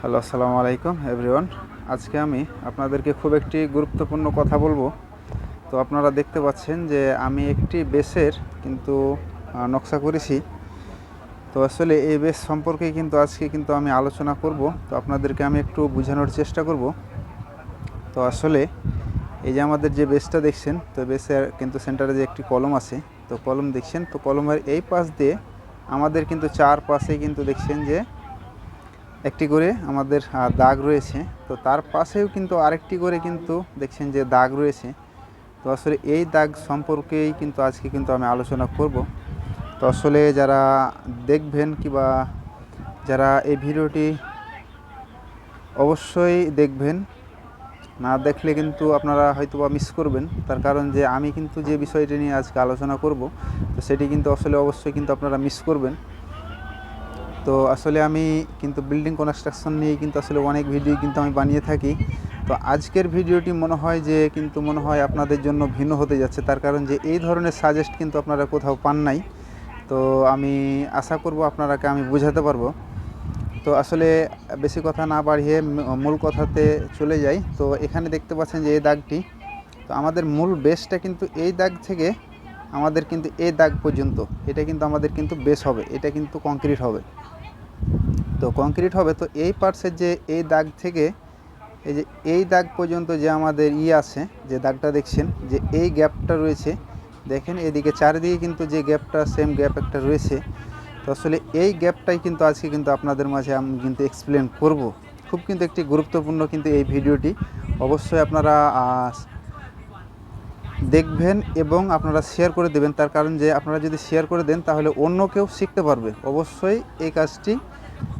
Hello, আসসালামু আলাইকুম everyone আজকে আমি আপনাদেরকে খুব একটি গুরুত্বপূর্ণ কথা বলব। তো আপনারা দেখতে পাচ্ছেন যে আমি একটি বেসের কিন্তু নকশা করেছি। তো আসলে এই বেস সম্পর্কে কিন্তু আজকে কিন্তু আমি আলোচনা করব। তো আপনাদেরকে আমি একটু বোঝানোর চেষ্টা করব। তো আসলে এই যে আমাদের যে বেসটা দেখছেন, তো বেসের কিন্তু সেন্টারে যে একটি কলম আছে, তো কলম দেখছেন, তো কলমের এই পাশ দিয়ে আমাদের কিন্তু চার পাশে কিন্তু দেখছেন যে একটি করে আমাদের দাগ রয়েছে। তো তার পাশেও কিন্তু আরেকটি করে কিন্তু দেখছেন যে দাগ রয়েছে। তো আসলে এই দাগ সম্পর্কেই কিন্তু আজকে কিন্তু আমি আলোচনা করব। তো আসলে যারা দেখবেন কিবা যারা এই ভিডিওটি অবশ্যই দেখবেন, না দেখলে কিন্তু আপনারা হয়তো বা মিস করবেন। তার কারণ যে আমি কিন্তু যে বিষয়টি নিয়ে আজকে আলোচনা করব, তো সেটি কিন্তু আসলে অবশ্যই কিন্তু আপনারা মিস করবেন। তো আসলে আমি কিন্তু বিল্ডিং কনস্ট্রাকশন নিয়ে কিন্তু আসলে অনেক ভিডিও কিন্তু আমি বানিয়ে থাকি। তো আজকের ভিডিওটি মনে হয় যে কিন্তু মনে হয় আপনাদের জন্য ভিন্ন হতে যাচ্ছে। তার কারণ যে এই ধরনের সাজেস্ট কিন্তু আপনারা কোথাও পান নাই। তো আমি আশা করব আপনারাকে আমি বোঝাতে পারব। তো আসলে বেশি কথা না বাড়িয়ে মূল কথাতে চলে যাই। তো এখানে দেখতে পাচ্ছেন যে এই দাগটি। তো আমাদের মূল বেসটা কিন্তু এই দাগ থেকে আমাদের কিন্তু এই দাগ পর্যন্ত। এটা কিন্তু আমাদের কিন্তু বেস হবে। এটা কিন্তু কংক্রিট হবে। তো কংক্রিট হবে। তো এই পার্টসের যে এই দাগ থেকে, এই যে এই দাগ পর্যন্ত যে আমাদের ই আছে, যে দাগটা দেখছেন, যে এই গ্যাপটা রয়েছে, দেখেন এদিকে চারিদিকে কিন্তু যে গ্যাপটা সেম গ্যাপ একটা রয়েছে। তো আসলে এই গ্যাপটাই কিন্তু আজকে কিন্তু আপনাদের মাঝে আমি কিন্তু এক্সপ্লেন করব। খুব কিন্তু একটি গুরুত্বপূর্ণ কিন্তু এই ভিডিওটি। অবশ্যই আপনারা দেখবেন এবং আপনারা শেয়ার করে দেবেন। তার কারণ যে আপনারা যদি শেয়ার করে দেন, তাহলে অন্য কেউ শিখতে পারবে। অবশ্যই এই কাজটি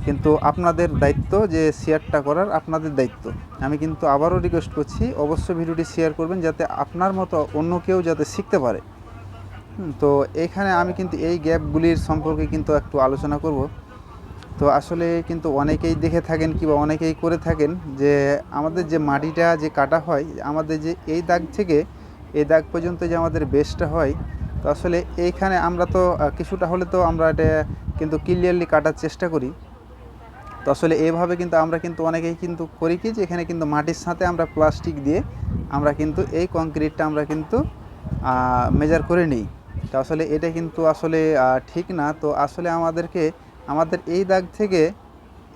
কিন্তু আপনাদের দায়িত্ব যে শেয়ারটা করার আপনাদের দায়িত্ব। আমি কিন্তু আবারও রিকোয়েস্ট করছি, অবশ্যই ভিডিওটি শেয়ার করবেন যাতে আপনার মতো অন্য কেউ যাতে শিখতে পারে। তো এইখানে আমি কিন্তু এই গ্যাপগুলির সম্পর্কে কিন্তু একটু আলোচনা করব। তো আসলে কিন্তু অনেকেই দেখে থাকেন কিংবা অনেকেই করে থাকেন যে আমাদের যে মাটিটা যে কাটা হয়, আমাদের যে এই দাগ থেকে এই দাগ পর্যন্ত যে আমাদের বেসটা হয়, তো আসলে এইখানে আমরা তো কিছুটা হলে তো আমরা এটা কিন্তু ক্লিয়ারলি কাটার চেষ্টা করি। তো আসলে এভাবে কিন্তু আমরা কিন্তু অনেকেই কিন্তু করি কি যে এখানে কিন্তু মাটির সাথে আমরা প্লাস্টিক দিয়ে আমরা কিন্তু এই কংক্রিটটা আমরা কিন্তু মেজার করে নিই। তো আসলে এটা কিন্তু আসলে ঠিক না। তো আসলে আমাদেরকে, আমাদের এই দাগ থেকে,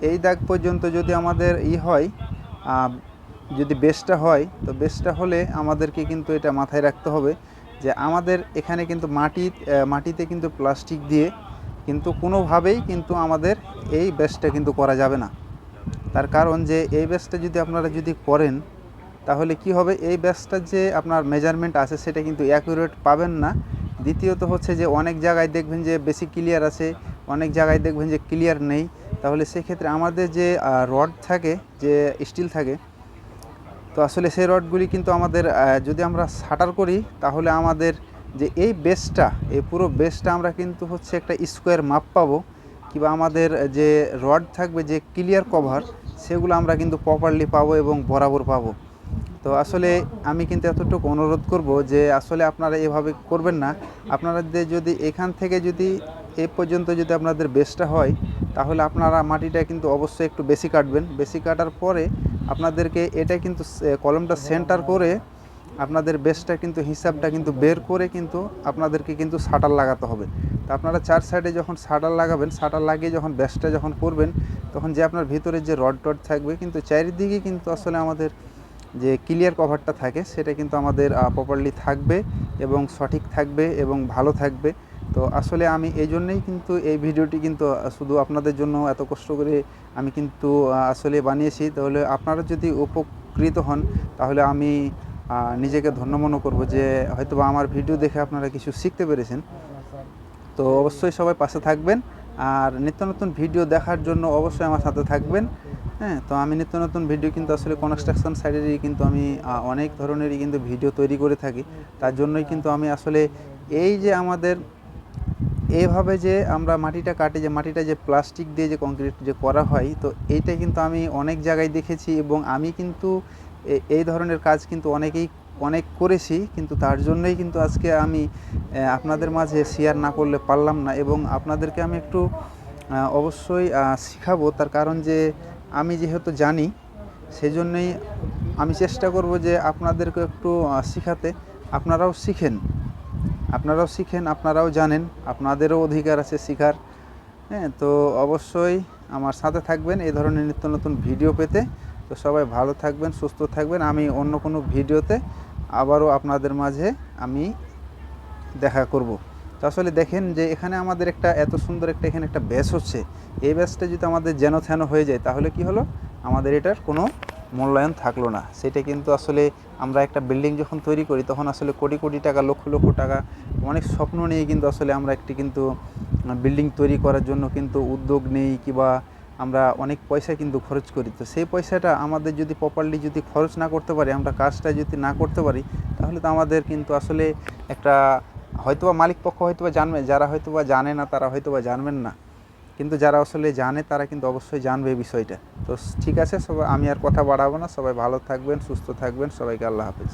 এই দাগ পর্যন্ত যদি আমাদের ই হয় যদি বেসটা হয়, তো বেসটা হলে আমাদেরকে কিন্তু এটা মাথায় রাখতে হবে যে আমাদের এখানে কিন্তু মাটি মাটিতে কিন্তু প্লাস্টিক দিয়ে কিন্তু কোনোভাবেই কিন্তু আমাদের এই বেসটা কিন্তু করা যাবে না। তার কারণ যে এই ব্যাসটা যদি আপনারা যদি করেন, তাহলে কি হবে? এই ব্যাসটার যে আপনার মেজারমেন্ট আছে, সেটা কিন্তু অ্যাকুরেট পাবেন না। দ্বিতীয়ত হচ্ছে যে অনেক জায়গায় দেখবেন যে বেশি ক্লিয়ার আছে, অনেক জায়গায় দেখবেন যে ক্লিয়ার নেই। তাহলে সেক্ষেত্রে আমাদের যে রড থাকে, যে স্টিল থাকে, তো আসলে সেই রডগুলি কিন্তু আমাদের যদি আমরা শাটার করি, তাহলে আমাদের যে এই বেসটা, এই পুরো বেসটা আমরা কিন্তু হচ্ছে একটা স্কোয়ার মাপ পাবো, কিংবা আমাদের যে রড থাকবে, যে ক্লিয়ার কভার, সেগুলো আমরা কিন্তু প্রপারলি পাবো এবং বরাবর পাবো। তো আসলে আমি কিন্তু এতটুকু অনুরোধ করব যে আসলে আপনারা এভাবে করবেন না। আপনাদের যদি এখান থেকে যদি এ পর্যন্ত যদি আপনাদের বেসটা হয়, তাহলে আপনারা মাটিটা কিন্তু অবশ্যই একটু বেশি কাটবেন। বেশি কাটার পরে আপনাদেরকে এটা কিন্তু কলমটা সেন্টার করে আপনাদের বেসটা কিন্তু, হিসাবটা কিন্তু বের করে কিন্তু আপনাদেরকে কিন্তু শাটার লাগাতে হবে। তো আপনারা চার সাইডে যখন শাটার লাগাবেন শাটার লাগিয়ে যখন বেসটা যখন করবেন, তখন যে আপনার ভিতরে যে রড টড থাকবে, কিন্তু চারিদিকে কিন্তু আসলে আমাদের যে ক্লিয়ার কভারটা থাকে, সেটা কিন্তু আমাদের প্রপারলি থাকবে এবং সঠিক থাকবে এবং ভালো থাকবে। তো আসলে আমি এই জন্যেই কিন্তু এই ভিডিওটি কিন্তু শুধু আপনাদের জন্য এত কষ্ট করে আমি কিন্তু আসলে বানিয়েছি। তাহলে আপনারা যদি উপকৃত হন, তাহলে আমি নিজেকে ধন্য মনে করব যে হয়তোবা আমার ভিডিও দেখে আপনারা কিছু শিখতে পেরেছেন। তো অবশ্যই সবাই পাশে থাকবেন। আর নিত্য নতুন ভিডিও দেখার জন্য অবশ্যই আমার সাথে থাকবেন। হ্যাঁ তো আমি নিত্য নতুন ভিডিও কিন্তু আসলে কনস্ট্রাকশন সাইডেরই কিন্তু আমি অনেক ধরনেরই কিন্তু ভিডিও তৈরি করে থাকি। তার জন্যই কিন্তু আমি আসলে এই যে আমাদের এইভাবে যে আমরা মাটিটা কাটে, যে মাটিটা যে প্লাস্টিক দিয়ে যে কংক্রিট যে করা হয়, তো এইটা কিন্তু আমি অনেক জায়গায় দেখেছি এবং আমি কিন্তু এই ধরনের কাজ কিন্তু অনেকেই, অনেক করেছি, কিন্তু তার জন্যই কিন্তু আজকে আমি আপনাদের মাঝে শেয়ার না করলে পারলাম না এবং আপনাদেরকে আমি একটু অবশ্যই শিখাবো। তার কারণ যে, আমি যেহেতু জানি সেই জন্যই আমি চেষ্টা করব যে আপনাদেরকে একটু শেখাতে। আপনারাও শিখেন। আপনারাও শিখেন, আপনারাও জানেন, আপনাদেরও অধিকার আছে শেখার। হ্যাঁ তো অবশ্যই আমার সাথে থাকবেন এই ধরনের নিত্য নতুন ভিডিও পেতে। তো সবাই ভালো থাকবেন, সুস্থ থাকবেন। আমি অন্য কোনো ভিডিওতে আবারও আপনাদের মাঝে আমি দেখা করব। তো আসলে দেখেন যে এখানে আমাদের একটা এত সুন্দর একটা এখানে একটা ব্যাস হচ্ছে। এই ব্যাসটা যদি আমাদের যেন থেন হয়ে যায়, তাহলে কি হলো? আমাদের এটার কোনো মূল্যায়ন থাকল না। সেটা কিন্তু আসলে আমরা একটা বিল্ডিং যখন তৈরি করি, তখন আসলে কোটি কোটি টাকা, লক্ষ লক্ষ টাকা, অনেক স্বপ্ন নিয়ে কিন্তু আসলে আমরা একটি কিন্তু বিল্ডিং তৈরি করার জন্য কিন্তু উদ্যোগ নেই কিংবা আমরা অনেক পয়সা কিন্তু খরচ করি। তো সেই পয়সাটা আমাদের যদি প্রপারলি যদি খরচ না করতে পারি, আমরা কাজটা যদি না করতে পারি, তাহলে তো আমাদের কিন্তু আসলে একটা হয়তোবা মালিক পক্ষ হয়তোবা জানবে, যারা হয়তোবা জানে না তারা হয়তোবা জানবেন না। কিন্তু যারা আসলে জানে তারা কিন্তু অবশ্যই জানবে এই বিষয়টা। তো ঠিক আছে, সবাই, আমি আর কথা বাড়াবো না। সবাই ভালো থাকবেন, সুস্থ থাকবেন। সবাইকে আল্লাহ হাফেজ।